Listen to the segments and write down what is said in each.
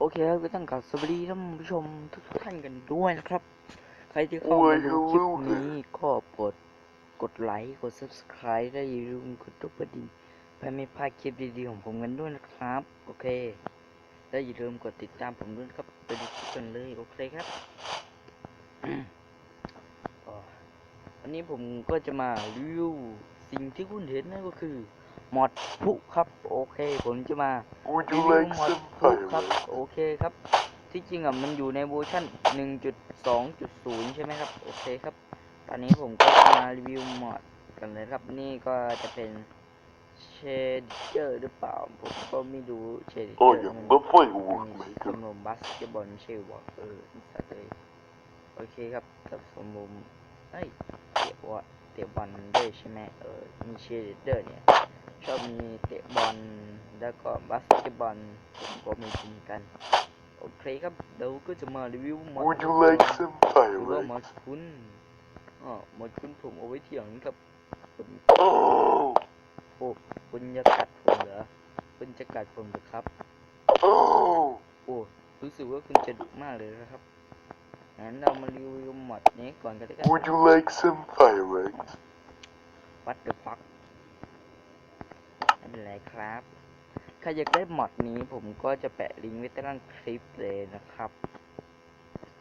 โอเคครับก็ต้องกับสวัสดีท่านผู้ชมทุกท่านกันด้วยนะครับ ใครที่เข้ามาดูคลิปนี้ก็กดกดไลค์กด subscribe ได้อย่าลืมกดตุกกระดิ่งเพื่อไม่พลาดคลิปดีๆของผมกันด้วยนะครับ โอเค และอย่าลืมกดติดตามผมด้วยนะครับไปดูคลิปกันเลยโอเคครับวันนี้ผมก็จะมารีวิวสิ่งที่คุณเห็นนั่นก็คือ มอดพุครับ โอเค ผมจะมา Would รี you วิว like มอด some พุครับ fireworks? โอเคครับ ที่จริงอะมันอยู่ในเวอร์ชัน1.2.0 ใช่ไหมครับ โอเคครับ ตอนนี้ผมก็จะมารีวิวมอดกันเลยครับ นี่ก็จะเป็นเชดเจอร์หรือเปล่า ผมก็ไม่รู้เชดเจอ Oh, ร์ yeah, มัน the firework มี maker. สมรมบาสเกตบอลไม่ใช่วอเออสัตว์เลยโอเคครับกับสมรมเอ้ยเตะบอลเตะบอลด้วยใช่ไหมเออมีเชดเดอร์เนี่ย ชอบมีเตะบอลแล้วก็บาสเกตบอลผมก็มีเหมือนกันโอเคครับเดี๋ยวก็จะมารีวิวมอด Would you like some หรือว่ามอด fireworks? คุณอ๋อมอดคุณผมเอาไว้ที่หลังครับคุณ Oh, โอ้คุณจะกัดผมเหรอคุณจะกัดผมเหรือครับ oh, โอ้รู้สึกว่าคุณจะดุมากเลยนะครับงั้นเรามารีวิวหมดนี้ก่อนกันเลยกัน would you like some fireworks? What the fuck ไม่ เป็นไรครับใครอยากได้หมดนี้ผมก็จะแปะลิงก์ไว้ใต้ล่างคลิปเลยนะครับ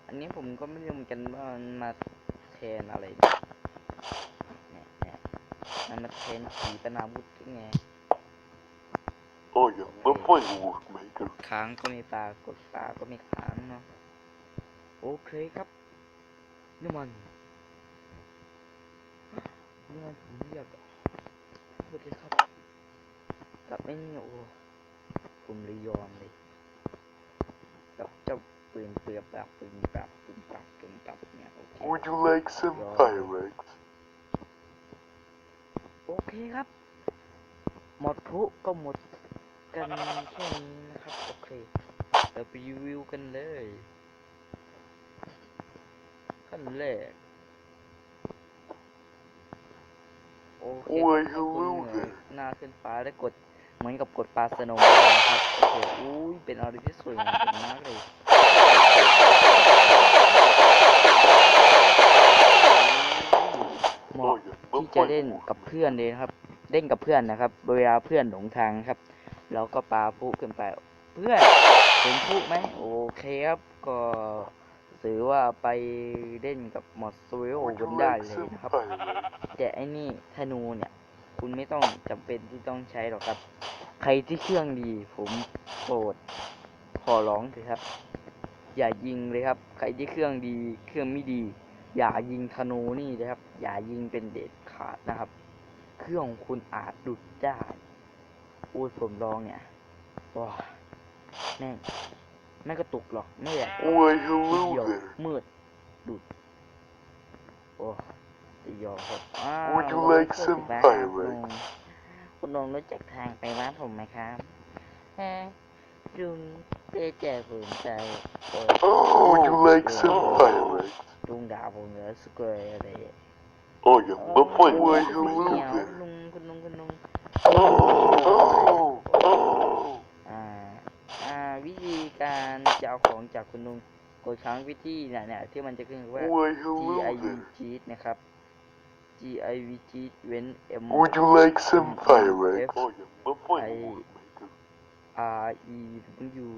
อันนี้ผมก็ไม่รู้เหมือนกันว่ามันมาแทนอะไรเนี่ยเนี่ยมันมาแทนขีปนาวุธหรือไง Oh, yeah, the firework maker. ค้างก็มีปลากดปลาก็มีค้างเนาะโอเคครับนี่มันนี่มันผมอยากสวัสดีครับ กับไอ้นี่โอ้ผมเลยยอมเลยกับเจ้าปืนเปลือกปากปืนปากปืนปากปืนปากเนี่ยโอเค Would you like some fireworks? โอเคครับ หมดพลุก็หมดกันแค่นี้นะครับ โอเคเราไปรีวิวกันเลย ขั้นแรก โอเค Why, ถ้าคุณ hello เหนื่อย there. หน้าขึ้นฟ้าได้กด เหมือนกับกดปลาสโนว์บอลนะครับโอเคอุ้ยเป็นอะไรที่สวยงามมากเลยเหมาะ Oh, yeah, the ที่จะเล่น firework กับเพื่อนเลยนะครับ เล่นกับเพื่อนนะครับ เวลาเพื่อนหลงทางครับ เราก็ปาพุขึ้นไป เพื่อนเห็นพุไหมโอเคครับ ก็ถือว่าไปเล่นกับมอสโซโ Would กัน you ได้ like เลย some นะครับ fireworks? แต่ไอ้นี่ธนูเนี่ย คุณไม่ต้องจำเป็นที่ต้องใช้หรอกครับ ใครที่เครื่องดีผมโปรดขอร้องเถอะครับ อย่ายิงเลยครับ ใครที่เครื่องดีเครื่องไม่ดี อย่ายิงธนูนี่นะครับ อย่ายิงเป็นเด็ดขาดนะครับ เครื่องของคุณอาจดุดได้โอ้ยผมลองเนี่ยว้าแม่งไม่กระตุกหรอกไม่แหละ Why, ที hello เดียว there. มืดดุดโอ้ ตียอครับอ้าว Would you เรา like พูด some ถึงบ้าน fireworks? คุณลงรู้จักทางไปบ้านผมไหมครับฮะลุงเจ๊แจผมใจโอ้ย Would you like some fireworks? ลุงด่าผมเหรอสกวยอะไร Oh, yeah, the โอ้ย firework ไม่ hello เหนียว there. ลุงคุณลุงคุณลุง Oh, oh. อ่า อ่า วิธีการจะเอาของจากคุณลุงกดค้างวิธีเนี่ยเนี่ยที่มันจะขึ้นว่า Why, G hello I V there. G นะครับ G I V G เว้น M Would you like some fireworks? Oh, yeah, the firework maker. R E W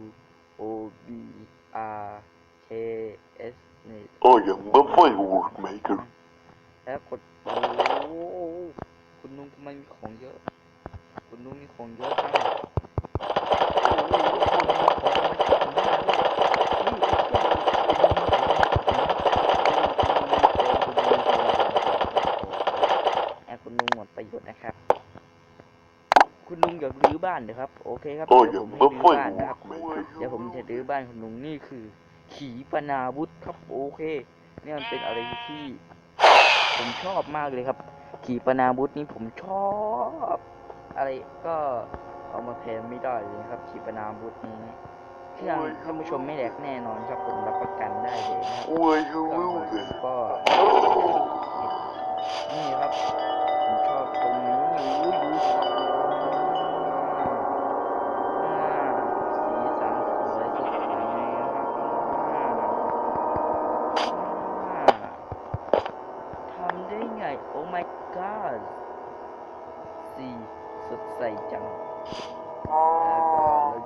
O B R K S นี่ Oh, yeah, the firework maker. แล้วกดโอ้โหคุณลุงทำไมมีของเยอะ คุณลุงมีของเยอะจังแอบคุณลุงหมดประโยชน์นะครับ คุณลุงอยากรื้อบ้าน เดี๋ยวครับโอเคครับ Oh, เดี๋ยว yeah, ผมให้ the รื้อบ้านนะครับ firework เดี๋ยวผม maker. จะรื้อบ้านคุณลุงนี่คือ ขีปนาวุธครับโอเคนี่มันเป็นอะไรที่ ผมชอบมากเลยครับ ขีปนาวุธนี้ผมชอบ อะไรก็เอามาแทนไม่ได้เลยครับ ขีปนาวุธนี้เครื่องท่านผู้ชมไม่แหลกแน่นอนครับผมรับประกันได้เลยนะครับ Why, เครื่อง hello ของผม there. ก็นี่ครับ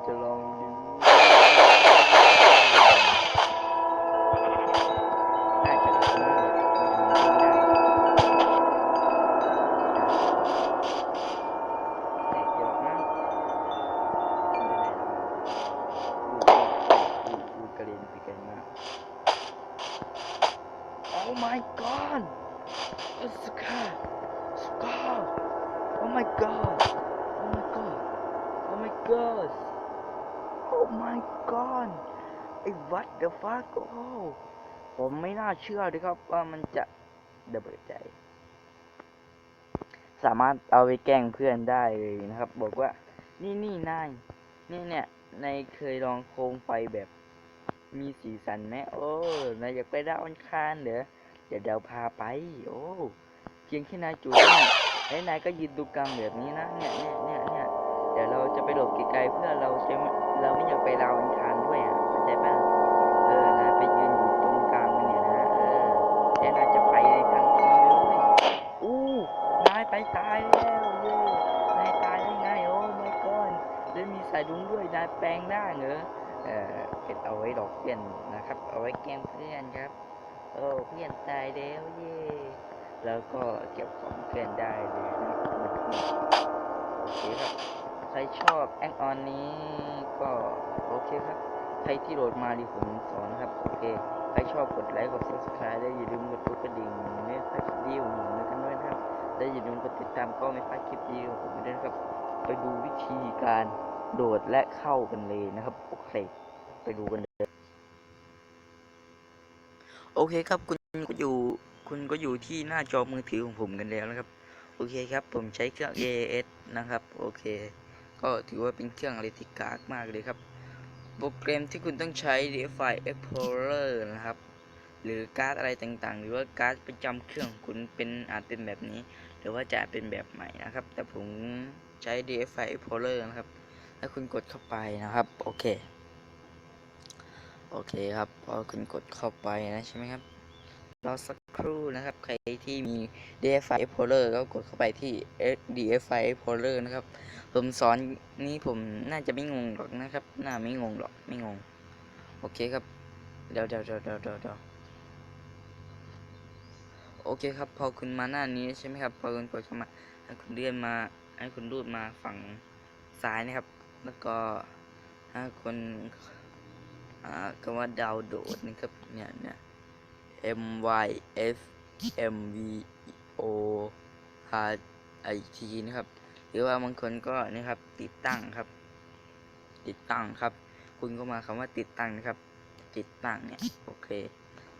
จะลองดูน่าจะคุ้มเลยคุ้มได้แต่เดี๋ยวนะไม่เป็นไรหรอกอู้อู้อู้กระเด็นไปไกลมาก Oh my god! Oh my god! Oh my god! Oh my god! Oh my god! ไอ้ what the fuck โอ้ผมไม่น่าเชื่อเลยครับว่ามันจะระเบิดใจ สามารถเอาไปแกล้งเพื่อนได้เลยนะครับ บอกว่า นี่นี่นายนี่เนี่ยนายเคยลองโคมไฟแบบ มีสีสันไหมโอ้นายอยากไปดาวอังคารเหรอเดี๋ยวเดาพาไป โอ้เพียงแค่นายจูดนี่แล้วนายก็ยืนดูกลางแบบนี้นะเนี่ยเนี่ยเนี่ย ดี๋ยวเราจะไปหลบไกลๆเพื่อเราจะไม่เราไม่อยากไปดาวอังคารด้วยอะเข้าใจป่ะเออนายไปยืนอยู่ตรงกลางมันเนี่ยนะเออแล้วนาจะไปในทันทีเลยอู้นายไปตายแล้วเย้นายตายได้ไงโอ้ my god แล้วมีสายดุ้งด้วยนายแปลงได้าเหรอเอ่อเก็บเอาไว้หลอกเพื่อนนะครับ เอาไว้แกล้งเพื่อนครับโอ้เพื่อนตายแล้วเย่แล้วก็เก็บของเพื่อนได้เลยนะครับโอเคครับ ใครชอบแอคออนนี้ก็โอเคครับ ใครที่โหลดมาดีผมสอนนะครับ โอเค ใครชอบกดไลค์กด subscribe ได้อย่าลืมกดกระดิ่งไม่พลาดคลิปดีของผมด้วยกันด้วยนะครับและอย่าลืมกดติดตามก็ไม่พลาดคลิปดีของผมด้วยนะครับ ไปดูวิธีการโดดและเข้ากันเลยนะครับ โอเค ไปดูกันเลยโอเคครับคุณก็อยู่คุณก็อยู่ที่หน้าจอมือถือของผมกันแล้วนะครับ โอเคครับ ผมใช้เครื่อง AS นะครับ โอเค ก็ถือว่าเป็นเครื่องอะไรที่กากมากเลยครับ โปรแกรมที่คุณต้องใช้ DFI Explorer นะครับ หรือการ์ดอะไรต่างๆ หรือว่าการ์ดประจำเครื่องคุณเป็นอาจเป็นแบบนี้ หรือว่าจะเป็นแบบใหม่นะครับ แต่ผมใช้ DFI Explorer นะครับถ้าคุณกดเข้าไปนะครับ โอเค โอเคครับ พอคุณกดเข้าไปนะใช่ไหมครับ รอสัก ครู่นะครับ ใครที่มี DFI Explorer ก็กดเข้าไปที่ DFI Explorer นะครับ ผมสอนนี้ผมน่าจะไม่งงหรอกนะครับ น่าไม่งงหรอกไม่งง โอเคครับ เดี๋ยวเดี๋ยวเดี๋ยวเดี๋ยวเดี๋ยวโอเคครับ พอคุณมาหน้านี้ใช่ไหมครับ พอคุณกดเข้ามาให้คุณเลื่อนมาให้คุณรูดมาฝั่งซ้ายนะครับ แล้วก็ให้คุณอ่าคำว่าดาวโหลดนะครับเนี่ยเนี่ย M Y F M V O R I T นะครับ หรือว่าบางคนก็นะครับติดตั้งครับ ติดตั้งครับ คุณก็มาคำว่าติดตั้งนะครับ ติดตั้งเนี่ยโอเค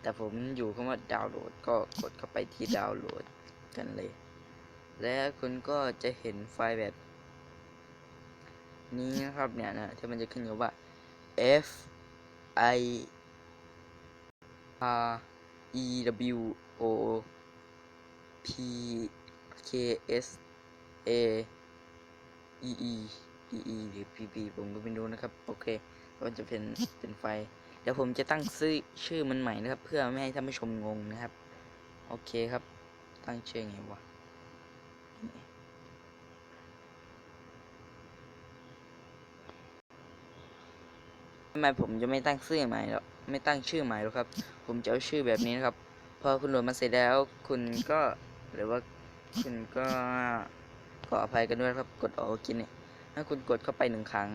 แต่ผมอยู่คำว่าดาวน์โหลดก็กดเข้าไปที่ดาวน์โหลดกันเลย แล้วคุณก็จะเห็นไฟล์แบบ นี้นะครับเนี่ยนะที่มันจะขึ้นอยู่ว่า F I R E W O P K S A E E E E หรือ P P ผมก็ไม่รู้นะครับ โอเคก็จะเป็นเป็นไฟ เดี๋ยวผมจะตั้งชื่อชื่อมันใหม่นะครับ เพื่อไม่ให้ท่านผู้ชมงงนะครับ โอเคครับ ตั้งชื่อไงวะ ทำไมผมจะไม่ตั้งชื่อใหม่หรอกไม่ตั้งชื่อใหม่หรอกครับ ผมจะเอาชื่อแบบนี้นะครับ พอคุณโหลดมาเสร็จแล้ว คุณก็หรือว่าคุณก็ขออภัยกันด้วยครับ กดออกกินเนี่ยถ้าคุณกดเข้าไปหนึ่งครั้ง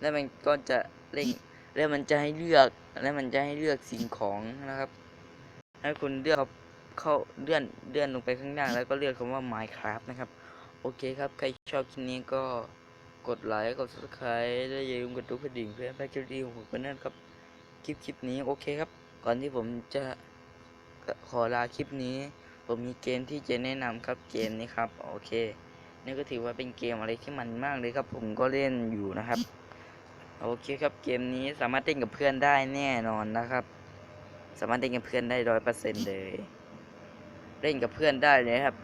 แล้วมันก็จะเร่งแล้วมันจะให้เลือกแล้วมันจะให้เลือกสิ่งของนะครับให้คุณเลือกเข้าเลื่อนเลื่อนลงไปข้างล่างแล้วก็เลือกคำว่า Minecraft นะครับ โอเคครับ ใครชอบคลิปนี้ก็ กดไลค์กด subscribe และอย่าลืมกดตุ๊กกระดิ่งเพื่อให้พลาดคลิปดีของผมกันนะครับ คลิปคลิปนี้โอเคครับ ก่อนที่ผมจะขอลาคลิปนี้ ผมมีเกมที่จะแนะนำครับเกมนี้ครับ โอเคนี่ก็ถือว่าเป็นเกมอะไรที่มันมากเลยครับ ผมก็เล่นอยู่นะครับ โอเคครับเกมนี้สามารถเล่นกับเพื่อนได้แน่นอนนะครับ สามารถเล่นกับเพื่อนได้ร้อยเปอร์เซ็นต์เลย เล่นกับเพื่อนได้เลยครับ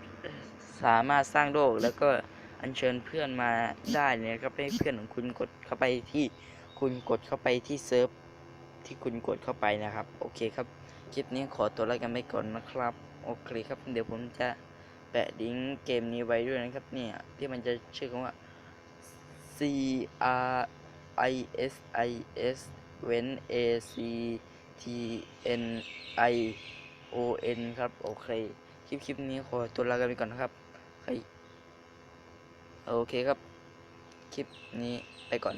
สามารถสร้างโลกแล้วก็ อัญเชิญเพื่อนมาได้เนี่ยก็ให้เพื่อนของคุณกดเข้าไปที่คุณกดเข้าไปที่เซิร์ฟที่คุณกดเข้าไปนะครับ โอเคครับ คลิปนี้ขอตัวลากันไปก่อนนะครับ โอเคครับ เดี๋ยวผมจะแปะดิ้งเกมนี้ไว้ด้วยนะครับ เนี่ยที่มันจะชื่อว่า C R I S I S เว้น A C T N I O N ครับ โอเค คลิปคลิปนี้ขอตัวลากันไปก่อนนะครับใคร โอเคครับ คลิปนี้ไปก่อนนะครับ